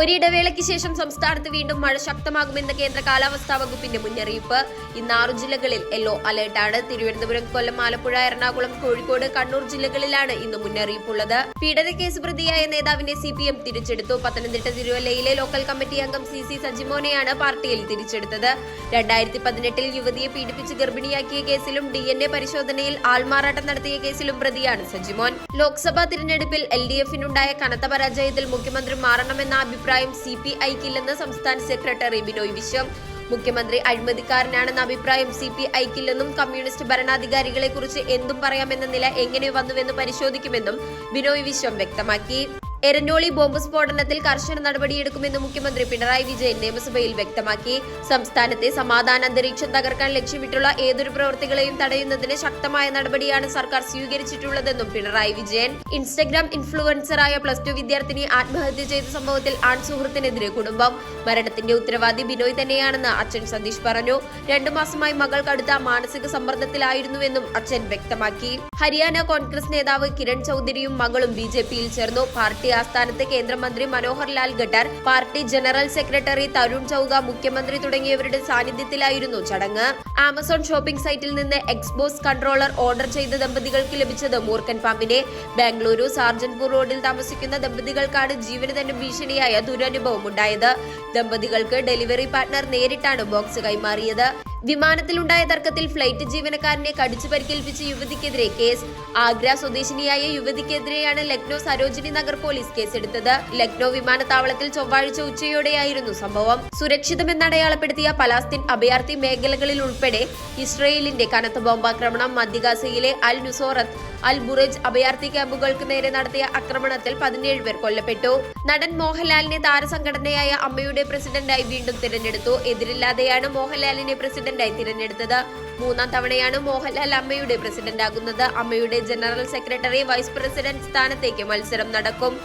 ഒരിടവേളയ്ക്ക് ശേഷം സംസ്ഥാനത്ത് വീണ്ടും മഴ ശക്തമാകുമെന്ന് കേന്ദ്ര കാലാവസ്ഥാ വകുപ്പിന്റെ മുന്നറിയിപ്പ്. ഇന്ന് ആറു ജില്ലകളിൽ യെല്ലോ അലേർട്ടാണ് തിരുവനന്തപുരം കൊല്ലം ആലപ്പുഴ എറണാകുളം കോഴിക്കോട് കണ്ണൂർ ജില്ലകളിലാണ് ഇന്ന് മുന്നറിയിപ്പുള്ളത്. പീഡനക്കേസ് പ്രതിയായ നേതാവിനെ സി പി എം തിരിച്ചെടുത്തു. പത്തനംതിട്ട തിരുവല്ലയിലെ ലോക്കൽ കമ്മിറ്റി അംഗം സി സി സജിമോനെയാണ് പാർട്ടിയിൽ തിരിച്ചെടുത്തത്. രണ്ടായിരത്തി പതിനെട്ടിൽ യുവതിയെ പീഡിപ്പിച്ച് ഗർഭിണിയാക്കിയ കേസിലും ഡി എൻ എ പരിശോധനയിൽ ആൾമാറാട്ടം നടത്തിയ കേസിലും പ്രതിയാണ് സജിമോൻ. ലോക്സഭാ തിരഞ്ഞെടുപ്പിൽ എൽ ഡി എഫിനുണ്ടായ കനത്ത പരാജയത്തിൽ മുഖ്യമന്ത്രി മാറണമെന്ന അഭിപ്രായം സി പി ഐക്കില്ലെന്ന് സംസ്ഥാന സെക്രട്ടറി ബിനോയ് വിശ്വം. മുഖ്യമന്ത്രി അഴിമതിക്കാരനാണെന്ന അഭിപ്രായം സി പി ഐക്കില്ലെന്നും കമ്മ്യൂണിസ്റ്റ് ഭരണാധികാരികളെ കുറിച്ച് എന്തും പറയാമെന്ന നില എങ്ങനെ വന്നുവെന്ന് പരിശോധിക്കുമെന്നും ബിനോയ് വിശ്വം വ്യക്തമാക്കി. എരഞ്ഞോളി ബോംബ് സ്ഫോടനത്തിൽ കർശന നടപടിയെടുക്കുമെന്ന് മുഖ്യമന്ത്രി പിണറായി വിജയൻ നിയമസഭയിൽ വ്യക്തമാക്കി. സംസ്ഥാനത്തെ സമാധാന അന്തരീക്ഷം തകർക്കാൻ ലക്ഷ്യമിട്ടുള്ള ഏതൊരു പ്രവൃത്തികളെയും തടയുന്നതിന് ശക്തമായ നടപടിയാണ് സർക്കാർ സ്വീകരിച്ചിട്ടുള്ളതെന്നും പിണറായി വിജയൻ. ഇൻസ്റ്റഗ്രാം ഇൻഫ്ലുവൻസറായ പ്ലസ് ടു വിദ്യാർത്ഥിനി ആത്മഹത്യ ചെയ്ത സംഭവത്തിൽ ആൺ സുഹൃത്തിനെതിരെ കുടുംബം. മരണത്തിന്റെ ഉത്തരവാദി ബിനോയ് തന്നെയാണെന്ന് അച്ഛൻ സതീഷ് പറഞ്ഞു. രണ്ടു മാസമായി മകൾ കടുത്ത മാനസിക സമ്മർദ്ദത്തിലായിരുന്നുവെന്നും അച്ഛൻ വ്യക്തമാക്കി. ഹരിയാന കോൺഗ്രസ് നേതാവ് കിരൺ ചൌധരിയും മകളും ബിജെപിയിൽ ചേർന്നു. പാർട്ടി ആസ്ഥാനത്ത് കേന്ദ്രമന്ത്രി Manohar Lal Khattar party general secretary Tarun Chugh മുഖ്യമന്ത്രി തുടങ്ങിയവരുടെ സാന്നിധ്യത്തിലായിരുന്നു ചടങ്ങ്. ആമസോൺ ഷോപ്പിംഗ് സൈറ്റിൽ നിന്ന് എക്സ്ബോസ് കൺട്രോളർ ഓർഡർ ചെയ്ത ദമ്പതികൾക്ക് ലഭിച്ചത് മൂർക്കൻ പാമ്പിനെ. ബാംഗ്ലൂരു സാർജൻപൂർ റോഡിൽ താമസിക്കുന്ന ദമ്പതികൾക്കാണ് ജീവന് തന്നെ ഭീഷണിയായ ദുരനുഭവം ഉണ്ടായത് ദമ്പതികൾക്ക് ഡെലിവറി പാർട്ട്ണർ നേരിട്ടാണ് ബോക്സ് കൈമാറിയത്. വിമാനത്തിലുണ്ടായ തർക്കത്തിൽ ഫ്ലൈറ്റ് ജീവനക്കാരനെ കടിച്ചു പരിക്കേൽപ്പിച്ച യുവതിക്കെതിരെ കേസ്. ആഗ്ര സ്വദേശിനിയായ യുവതിക്കെതിരെയാണ് ലക്നോ സരോജിനി നഗർ പോലീസ് കേസെടുത്തത്. ലക്നോ വിമാനത്താവളത്തിൽ ചൊവ്വാഴ്ച ഉച്ചയോടെയായിരുന്നു സംഭവം. സുരക്ഷിതമെന്നടയാളപ്പെടുത്തിയ പലാസ്തീൻ അഭയാർത്ഥി മേഖലകളിൽ ഉൾപ്പെടെ ഇസ്രയേലിന്റെ കനത്ത ബോംബാക്രമണം മധ്യഗാസയിലെ അൽ നുസോറത്ത് അൽ ബുറേജ് അഭയാർത്ഥി ക്യാമ്പുകൾക്ക് നേരെ നടത്തിയ ആക്രമണത്തിൽ പതിനേഴ് പേർ കൊല്ലപ്പെട്ടു. നടൻ മോഹൻലാലിനെ താരസംഘടനയായ അമ്മയുടെ പ്രസിഡന്റായി വീണ്ടും തിരഞ്ഞെടുത്തു. എതിരില്ലാതെയാണ് മോഹൻലാലിനെ പ്രസിഡന്റായി തിരഞ്ഞെടുത്തത്. മൂന്നാം തവണയാണ് മോഹൻലാൽ അമ്മയുടെ പ്രസിഡന്റാകുന്നത്. അമ്മയുടെ ജനറൽ സെക്രട്ടറി വൈസ് പ്രസിഡന്റ് സ്ഥാനത്തേക്ക് മത്സരം നടക്കും.